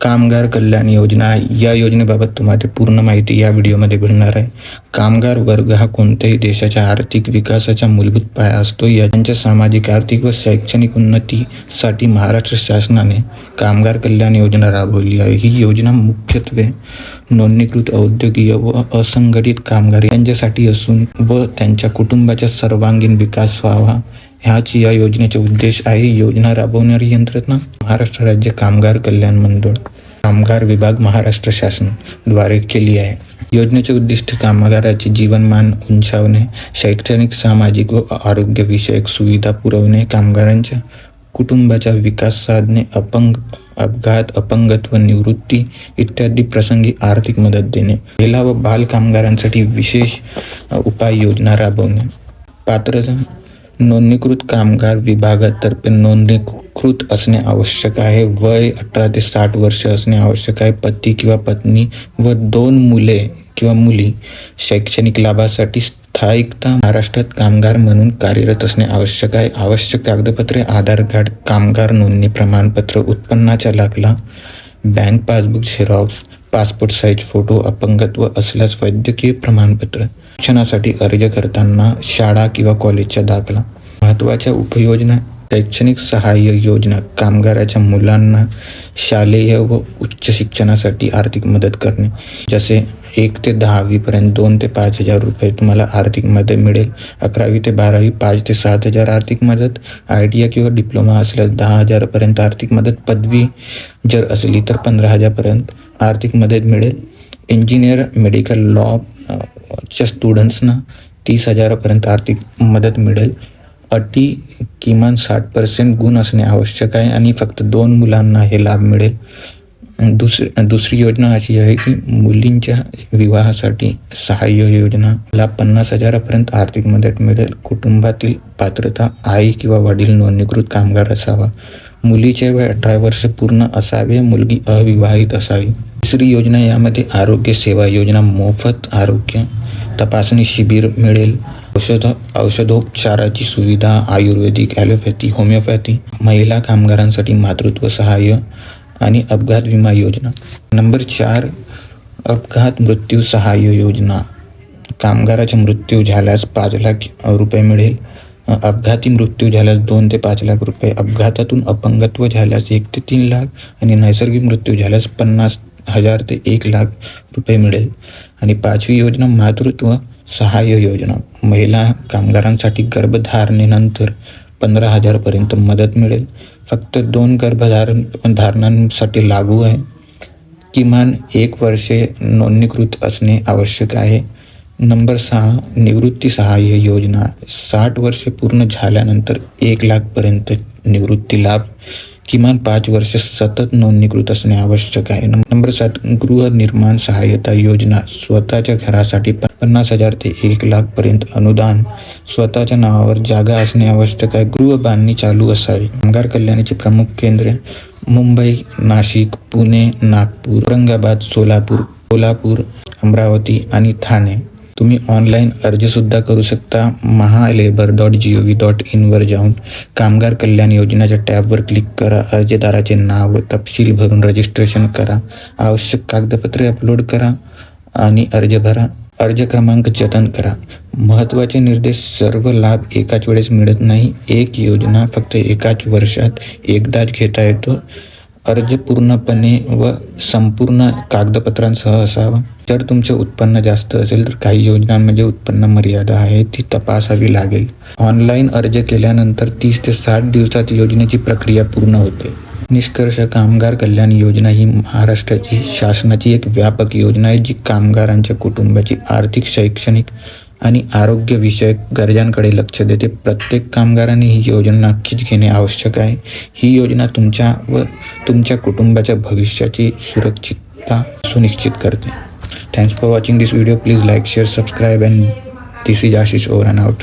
कामगार कल्याण योजना या योजनेबाबत तुम्हाला पूर्ण माहिती या व्हिडिओमध्ये मिळणार आहे. कामगार वर्ग हा कोणत्याही देशाच्या आर्थिक विकासाचा मूलभूत पाया असतो. यांच्या सामाजिक आर्थिक व शैक्षणिक उन्नतीसाठी महाराष्ट्र शासनाने कामगार कल्याण योजना राबवली आहे. ही योजना मुख्यत्वे नोंदणीकृत औद्योगिक व असंघटित कामगार यांच्यासाठी असून व त्यांच्या कुटुंबाचा सर्वांगीण विकास व्हावा ह्याच या योजनेचे उद्देश आहे योजना राबवणारी यंत्रणा. महाराष्ट्र राज्य कामगार कल्याण मंडळ कामगार विभाग महाराष्ट्र शासनद्वारे केली आहे. योजनेचे उद्दिष्ट कामगाराचे जीवनमान उंचावणे शैक्षणिक सामाजिक व आरोग्यविषयक सुविधा पुरवणे कामगारांच्या कुटुंबाचा विकास साधणे अपंग अपघात अपंगत्व निवृत्ती इत्यादी प्रसंगी आर्थिक मदत देणे महिला व बाल कामगारांसाठी विशेष उपाय उपाययोजना राबवणे. पात्रता नोंदणीकृत कामगार विभागातर्फे नोंदणीकृत असणे आवश्यक आहे. वय अठरा ते साठ वर्ष असणे आवश्यक आहे. पती किंवा पत्नी व दोन मुले किंवा मुली शैक्षणिक लाभासाठी स्थायिकता महाराष्ट्रात कामगार म्हणून कार्यरत असणे आवश्यक आहे. आवश्यक कागदपत्रे आधार कार्ड कामगार नोंदणी प्रमाणपत्र उत्पन्नाचा दाखला bank passbook xerox passport size photo अपंगत्व असल्यास वैद्यकीय प्रमाणपत्र. शिक्षणासाठी अर्ज करताना शाळा किंवा कॉलेजचा दाखला. महत्त्वाच्या उपयोजना शैक्षणिक सहाय्य योजना कामगाराच्या मुलांना शालेय व उच्च शिक्षणासाठी आर्थिक मदत करणे. जसे एक ते दहावीपर्यंत दोन ते पाच हजार रुपये तुम्हाला आर्थिक मदत मिळेल. अकरावी ते बारावी पाच ते सात हजार आर्थिक मदत आय टी आय किंवा डिप्लोमा असल्यास दहा हजारपर्यंत आर्थिक मदत पदवी जर असली तर पंधरा हजारपर्यंत आर्थिक मदत मिळेल. इंजिनियर मेडिकल लॉ च्या स्टुडंट्सना तीस हजारापर्यंत आर्थिक मदत मिळेल. अटी किमान साठ पर्सेंट गुण असणे आवश्यक आहे आणि फक्त दोन मुलांना हे लाभ मिळेल. दुसरी दुसरी योजना अशी आहे की मुलींच्या विवाहासाठी सहाय्य योजनाला पन्नास हजारापर्यंत आर्थिक मदत मिळेल. कुटुंबातील पात्रता आई किंवा वडील नोंदणीकृत कामगार असावा. मुलीचे वय अठरा वर्ष पूर्ण असावे. मुलगी अविवाहित असावी. तिसरी योजना यामध्ये आरोग्य सेवा योजना मोफत आरोग्य तपासणी शिबिर मिळेल. औषध औषधोपचाराची सुविधा आयुर्वेदिक ॲलोपॅथी होमिओपॅथी महिला कामगारांसाठी मातृत्व सहाय्य आणि अपघात विमा योजना. नंबर चार अपघात मृत्यू सहाय्य योजना. कामगाराचा मृत्यू झाल्यास पाच लाख रुपये मिळेल. अपघाती मृत्यू झाल्यास दोन ते पाच लाख रुपये. अपघातातून अपंगत्व झाल्यास एक ते तीन लाख आणि नैसर्गिक मृत्यू झाल्यास पन्नास हजार ते एक लाख रुपये मिळेल. आणि पाचवी योजना मातृत्व सहाय्य योजना. महिला कामगारांसाठी गर्भधारणेनंतर पंधरा हजारपर्यंत मदत मिळेल. फक्त दोन गर्भधारण धारणांसाठी लागू आहे. किमान एक वर्षे नोंदणीकृत असणे आवश्यक आहे. नंबर सहा निवृत्ती सहाय्य योजना. साठ वर्षे पूर्ण झाल्यानंतर एक लाखपर्यंत निवृत्ती लाभ. किमान पाच वर्ष सतत नोंदणीकृत असणे आवश्यक आहे. नंबर सात गृहनिर्माण सहाय्यता योजना. स्वतःच्या घरासाठी पन्नास हजार ते एक लाखपर्यंत अनुदान स्वतःच्या नावावर जागा असणे आवश्यक आहे. गृह बांधणी चालू असावी. कामगार कल्याणाची प्रमुख केंद्रे मुंबई नाशिक पुणे नागपूर औरंगाबाद सोलापूर कोल्हापूर अमरावती आणि ठाणे. तुम्ही ऑनलाईन अर्जसुद्धा करू शकता. Mahalabour dot G O V dot इनवर जाऊन कामगार कल्याण योजनेच्या टॅबवर क्लिक करा. अर्जदाराचे नाव तपशील भरून रजिस्ट्रेशन करा. आवश्यक कागदपत्रे अपलोड करा आणि अर्ज भरा. अर्ज क्रमांक जतन करा. महत्त्वाचे निर्देश सर्व लाभ एकाच वेळेस मिळत नाही. एक योजना फक्त एकाच वर्षात एकदाच घेता येतो. अर्ज पूर्णपणे व संपूर्ण कागदपत्रांसह असावा. जर तुमचे उत्पन्न जास्त असेल तर काही योजनांमध्ये म्हणजे उत्पन्न मर्यादा आहे ती तपासावी लागेल. ऑनलाईन अर्ज केल्यानंतर तीस ते साठ दिवसात योजनेची प्रक्रिया पूर्ण होते. निष्कर्ष कामगार कल्याण योजना ही महाराष्ट्राची शासनाची एक व्यापक योजना आहे जी कामगारांच्या कुटुंबाची आर्थिक शैक्षणिक आणि आरोग्यविषयक गरजांकडे लक्ष देते. प्रत्येक कामगाराने ही योजना नक्कीच घेणे आवश्यक आहे. ही योजना तुमच्या व तुमच्या कुटुंबाच्या भविष्याची सुरक्षितता सुनिश्चित करते. Thanks for watching this video please like share subscribe and this is Ashish over and out